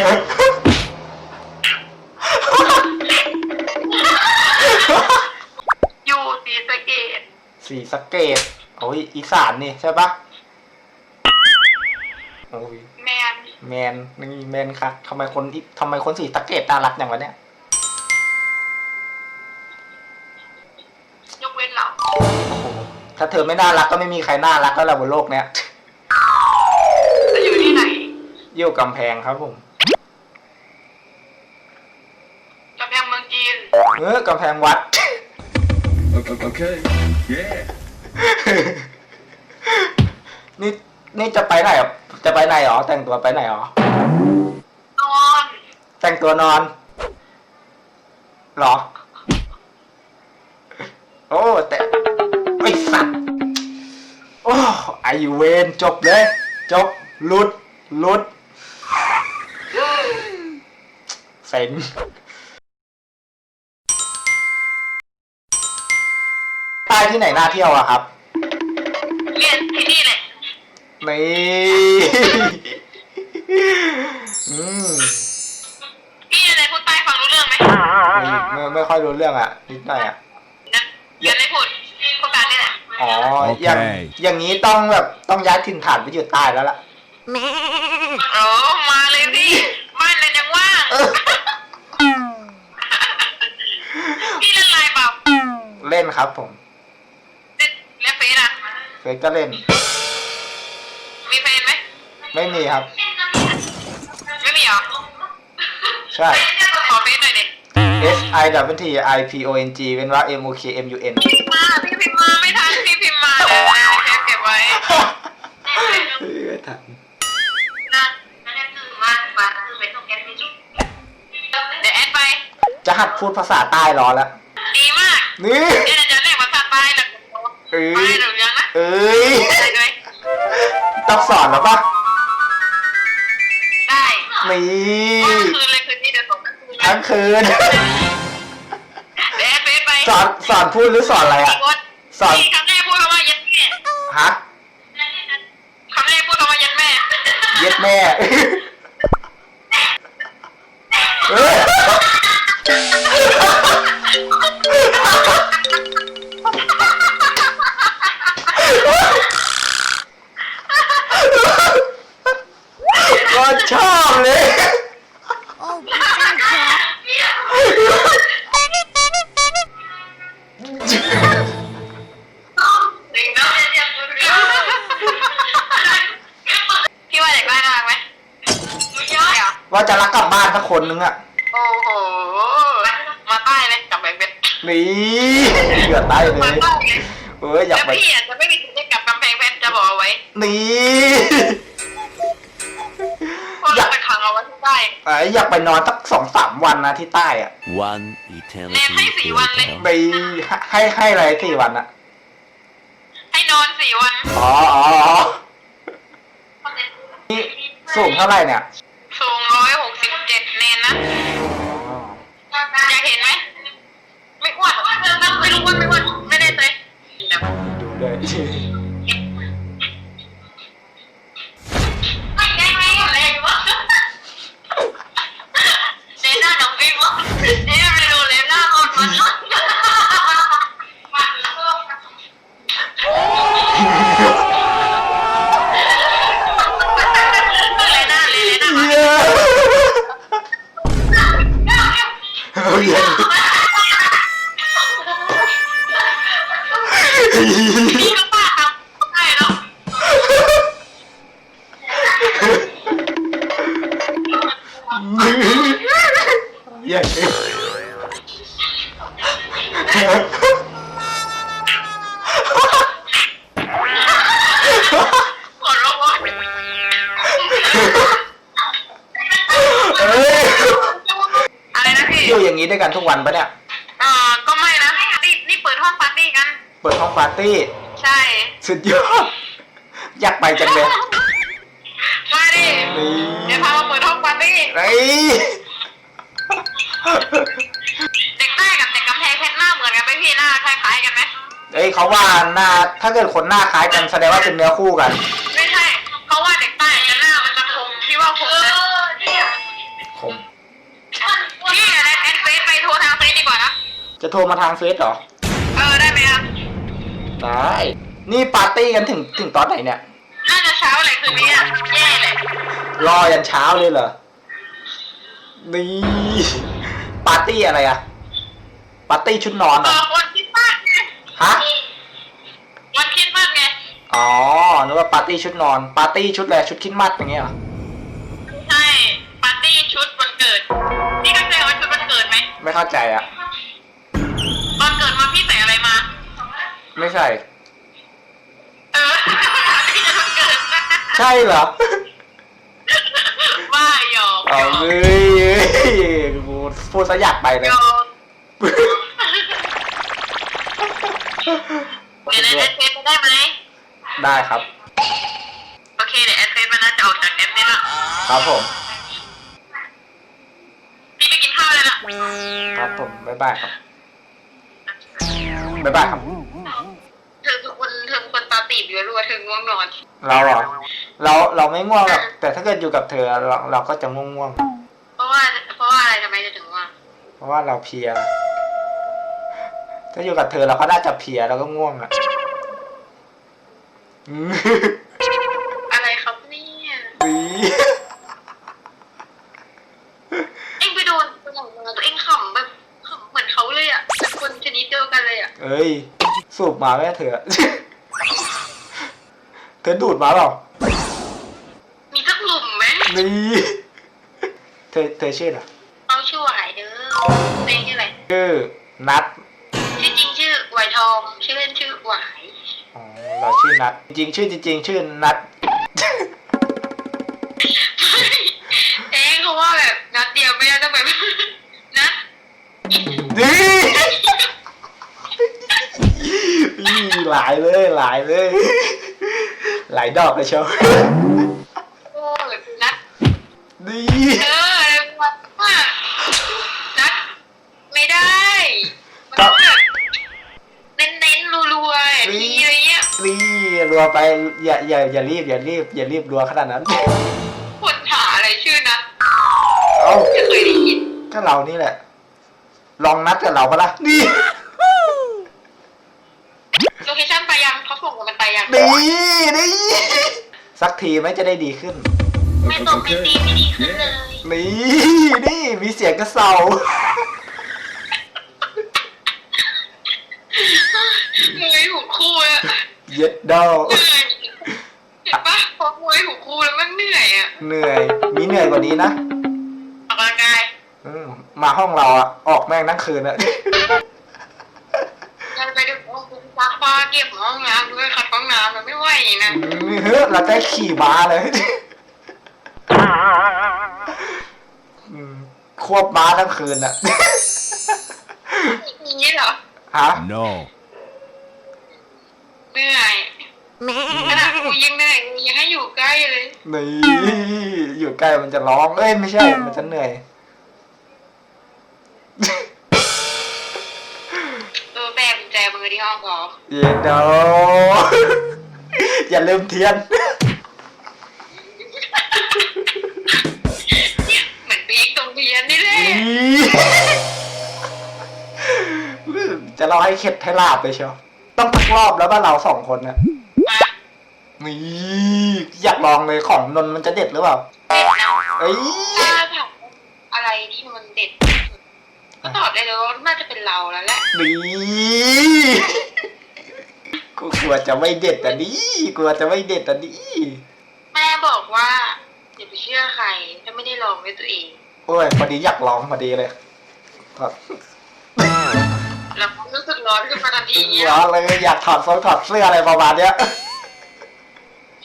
อยู่สีสะเกตสีสะเกตโอ้ยอีสานนี่ใช่ปะโอ้ยแมนแมนนี่แมนครับทำไมคนอีทำไมคนสีสะเกตน่ารักอย่างวะเนี่ยยกเว้นเราโอ้โหถ้าเธอไม่น่ารักก็ไม่มีใครน่ารักก็แล้วบนโลกเนี้ยจะอยู่ที่ไหน อยู่กำแพงครับผม กำแพงเมืองจีน เออกำแพงวัด Okay. Yeah. นี่นี่จะไปไหนอะจะไปไหนหรอ แต่งตัวไปไหนหรอ นอนแต่งตัวนอนเหรอ โอ้แต่ไอสัตว์โอ้ไอเวนจบเลย จบหลุดหลุดเซ็ง ใต้ที่ไหนน่าเที่ยวอะครับ เรียนที่นี่แหละนี่อืมพี่อะไรพูดใต้ฟังรู้เรื่องไหมไม่ไม่ไม่ค่อยรู้เรื่องอะนิดหน่อยอะนะเรียนไม่พูดพูดกลางนี่แหละอ๋อโอเคอย่างอย่างนี้ต้องแบบต้องย้ายถิ่นฐานไปอยู่ใต้แล้วล่ะโอ้มาเลยพี่บ้านเลยยังว่างเออพี่เล่นไลน์เปล่าเล่นครับผม เล่นเล่นเฟซอะ เฟซก็เล่น มีแฟนไหมไม่มีครับ ไม่มีเหรอใช่ ขอเฟซหน่อยดิ S I W T I P O N G เป็นว่า M O K M U N พิมพ์มาพี่พิมพ์มาไม่ทันพี่พิมพ์มาเดี๋ยวเดี๋ยวเก็บไว้ไม่ทันนะนั่นคือมามาคือเป็นตรงแกนจุ๊บเดี๋ยวแอดไป จะหัดพูดภาษาใต้รอแล้ว ดีมาก นี่ เดี๋ยวจะเรียกภาษาใต้นะเอ้ไปยหรือยังนะ เอ้ยได้ด้วยต้องสอนแล้วปะได้นี่คืนเลยคืนนี้เดี๋ยวส่งทั้งคืน เลยทั้งคืนเดี๋ยวแอดเฟซไปสอนสอนพูดหรือสอนอะไรอะ สอน คำแรกพูดคำว่ายันแม่ฮะ คำแรกพูดคำว่ายันแม่ เย็ดแม่เอ้ย รักกลับบ้านสักคนนึงอะโอ้โห มาใต้เลยกลับแบงเบ็ดนี่เหลือใต้เลมายใต้เลยเอ้ยอยากแล้วไปพี่อะจะไม่มีสิทธิ์ได้กลับกำแพงเพชรจะบอกเอาไว้นี่ เพราะเราไปขังเอาไว้ที่ใต้ไอ้อยากไปนอนสักสองสามวันนะที่ใต้อะ One แนมให้ eternity สี่วันเลย later. ไปให้ให้อะไรสี่วันอะให้นอนสี่วันอ๋ออ๋ออ๋อนี่สูงเท่าไหร่เนี่ย อยู่อย่างนี้ด้วยกันทุกวันปะเนี่ยเอ่อก็ไม่นะนี่นี่เปิดห้องปาร์ตี้กัน เปิดห้องปาร์ตี้ ใช่ สุดยอดอยากไปจังเลยมาดินี่เดี๋ยวพามาเปิดห้องปาร์ตี้ไอ้เด็กใต้กับเด็กกำแพงเพชรหน้าเหมือนกันไหมพี่หน้าคล้ายๆกันไหมเอ้ยเขาว่าหน้าถ้าเกิดคนหน้าคล้ายกันแสดงว่าเป็นเนื้อคู่กัน ไม่ใช่เขาว่าเด็กใต้จะหน้ามันจะคมพี่ว่าคมนะ พี่อะไรแอดเฟซไปโทรทางเฟซดีกว่านะ จะโทรมาทางเฟซเหรอ เออได้ไหมครับ ได้ นี่ปาร์ตี้กันถึงถึงตอนไหนเนี่ย น่าจะเช้าเลยคืนนี้อะแย่เลยรอยันเช้าเลยเหรอ นี่ ปาร์ตี้อะไรอะปาร์ตี้ชุดนอนเหรอวันคริดมากไงฮะ วันคริดมากไง อ๋อนึกว่าปาร์ตี้ชุดนอน ปาร์ตี้ชุดอะไรชุดคริดมัดอย่างเงี้ยเหรอ ไหมไม่เข้าใจอะวันเกิดมาพี่ใส่อะไรมา ไม่ใช่ เออพี่จะวันเกิดใช่เหรอว่าหยอกเอาเอ้ยเอ้ยกูพูดซะอยากไปเลยหยอกเดี๋ยวแอดเฟซไปได้ไหมได้ครับ โอเคเดี๋ยวแอดเฟซมันน่าจะออกจากแอปนี้ละ ครับผม พี่ไปกินข้าวเลยล่ะ ครับผมบ๊ายบายครับบ๊ายบายครับเธอเป็นคนเธอเป็นคนตาตีบอยู่รู้ว่าเธอง่วงนอน เราเหรอ เราเราไม่ง่วงหรอกแต่ถ้าเกิดอยู่กับเธอเราเราก็จะง่วงง่วงเพราะว่าเพราะว่าอะไรทำไมจะถึงว่าๆเพราะว่าเราเพลีย ถ้าอยู่กับเธอเราก็น่าจะเพลียแล้วก็ง่วงอะ อืม อะไรครับเนี่ย ดี เอ็งไปโดนตัวอย่างมาตัวเอ็งขำแบบขำเหมือนเขาเลยอะเป็นคนชนิดเดียวกันเลย อะเอ้ยสูบมาไหมเธอ เธอดูดมาเปล่ามีสักหลุมไหมนี่เธอเธอชื่ออะไรเอาชื่อหวายเด้อตัวเองชื่ออะไรชื่อนัทชื่อจริงชื่อหวายทองชื่อเล่นชื่อหวายอ๋อเราชื่อนัทจริงๆชื่อจริง ๆ ชื่อนัทเอ็งเขาว่าแบบนัดเดียวไม่ได้ต้องแบบนัดดีอี หลายเลยหลายเลย หลายดอกเลยเชียวโอ้ยนัดดีเอออะไรวะนัดไม่ได้มันต้องแบบเน้นๆรัวๆทีอะไรเงี้ยดีรัวไปอย่าอย่าอย่ารีบอย่ารีบอย่ารีบรัวขนาดนั้นคนหาอะไรชื่อนัดเอ้าไม่เคยได้ยินก็เรานี่แหละ ลองนัดกับเราปะล่ะนี่ โลเคชั่นไปยังเขาส่งกันไปยัง ดีดีสักทีไหมจะได้ดีขึ้น ไม่ตกไม่ตีไม่ดีขึ้นเลยนี่นี่มีเสียงกระเซามวยหูคู่อะเย็ดดอเหนื่อยเห็นปะพอมวยหูคู่แล้วมันเหนื่อยอะเหนื่อย มีเหนื่อยกว่านี้นะออกกำลังกายอืมมาห้องเราอะออกแม่งทั้งคืนอะ เราไปดูห้องคุณ ซักผ้าเก็บห้องน้ำด้วยขัดห้องน้ำมันไม่ไหวนะนี่เฮ้ยเราได้ขี่ม้าเลยอืมควบม้าทั้งคืนอะอย่างนี้เหรอฮะ No. เหนื่อยขนาดกูยังเหนื่อยกูยังให้อยู่ใกล้เลยนี่อยู่ใกล้มันจะร้อง เอ้ยไม่ใช่ มันจะเหนื่อยเออแบกกุ ญแจมือที่ห้องพอเย็นโดอย่าลืมเทียน เนี่ยเหมือนปีกตรงเทียนนี่แหละนี่จะเราให้เข็ดให้ลาบเลยเชียวต้องทักรอบแล้วว่าเราสองคนนะมานี่อยากลองเลยของนนท์มันจะเด็ดหรือเปล่าเด็ดนะเอ้ย ถ้าถามอะไรที่มันเด็ด ก็ตอบได้เลยว่าน่าจะเป็นเราแล้วแหละนี่กูกลัวจะไม่เด็ดอะนี่กลัวจะไม่เด็ดอะนี่แม่บอกว่าอย่าไปเชื่อใครถ้าไม่ได้ลองด้วยตัวเองโอ้ยพอดีอยากลองพอดีเลยครับแล้วก็รู้สึกร้อนขึ้นมาทันทีร้อนเลยอยากถอดโซ่ถอดเสื้ออะไรประมาณเนี้ย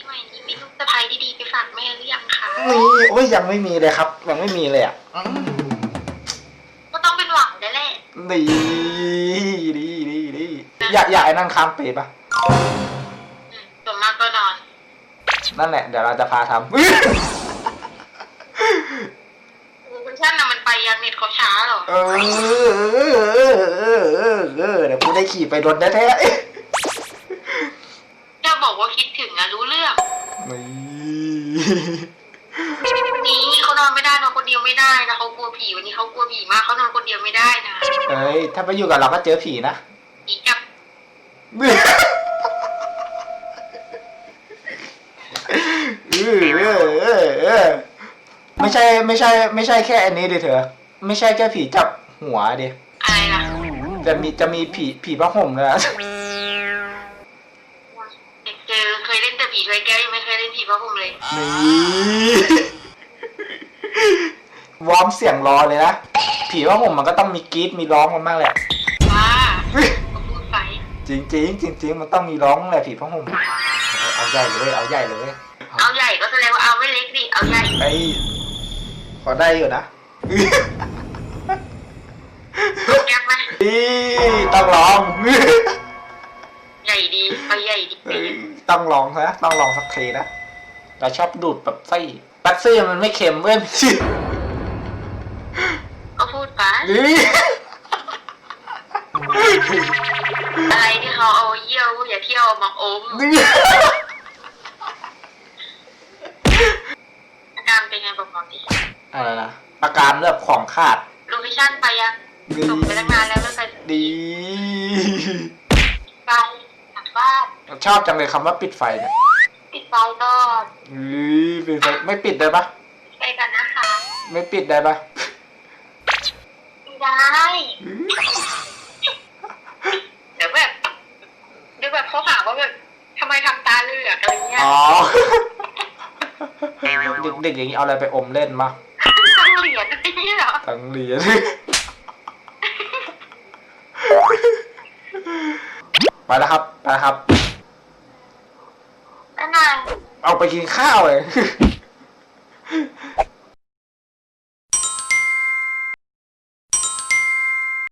ช่วยนี้มีลูกสะใภ้ดีๆไปฝากแม่หรือยังคะนี่โอ้ยยังไม่มีเลยครับ ยังไม่มีเลยอะ ได้แหละดีดีดีดีอยากอยากไอ้นั่งข้ามปีปะอืมส่วนมากก็นอน นั่นแหละ เดี๋ยวเราจะพาทำเวอร์ชันน่ะมันไปยังเน็ตเขาช้าเหรอ เออเออเออเออเออเออเดี๋ยวกูได้ขี่ไปรถแท้จะบอกว่าคิดถึงอะรู้เรื่องๆนี่นี้เขานอนไม่ได้นอนคนคนเดียวไม่ได้นะเขากลัวผีวันนี้เขากลัวผีมากเขานอนคนเดียวไม่ได้นะเอ้ย ถ้าไปอยู่กับเราก็เจอผีนะผีจับเออเออเออเออไม่ใช่ไม่ใช่ ไม่ใช่แค่อันนี้ดิเธอ ไม่ใช่แค่ผีจับหัวดิอะไรล่ะจะมีจะมีผีผีผ้าห่มนะเด็กเจอเคยเล่นแต่ผีถ้วยแก้วยังไม่เคยเล่นผีพระพรหมเลยนี่ วอร์มเสียงรอเลยนะ ผีผ้าห่มมันก็ต้องมีกรี๊ดมีร้องมันมากแหละบ้าเขาพูดไปจริงจริงๆจริงๆมันต้องมีร้องแหละผีผ้าห่มเอาใหญ่เลยเอาใหญ่เลยเอาใหญ่ก็แสดงว่าเอาไม่เล็กดิเอาใหญ่ไอ้พอได้อยู่นะแก้ไหมอีต้องลองใหญ่ดีไปใหญ่ดีเอ้ยต้องลองนะต้องลองสักทีนะเราชอบดูดแบบไส้ปักซี่มันไม่เค็มเว้ยก็พูดไป นี่อะไรที่เขาเอาเยี่ยวอย่าเที่ยวเอามาอมนี่อาการเป็นไงบอกหมอดิอะไรนะอาการแบบของขาดโลเคชั่นไปยังส่งไปตั้งนานแล้วไม่ไปดีไปหลังบ้านชอบจังเลยคำว่าปิดไฟเนี่ยปิดไฟก่อนอุ๊ยปิดไฟไม่ปิดได้ปะไปกันนะคะ ไม่ปิดได้ปะ ไม่ได้เดี๋ยวแบบเดี๋ยวแบบเขาหาว่าแบบทำไมทำตาเหลือกอะไรเงี้ยอ๋อเด็กๆอย่างนี้เอาอะไรไปอมเล่นมาทั้งเหรียญอะไรเงี้ยเหรอทั้งเหรียญไปแล้วครับไปแล้วครับแล้วนางเอาไปกินข้าวเลย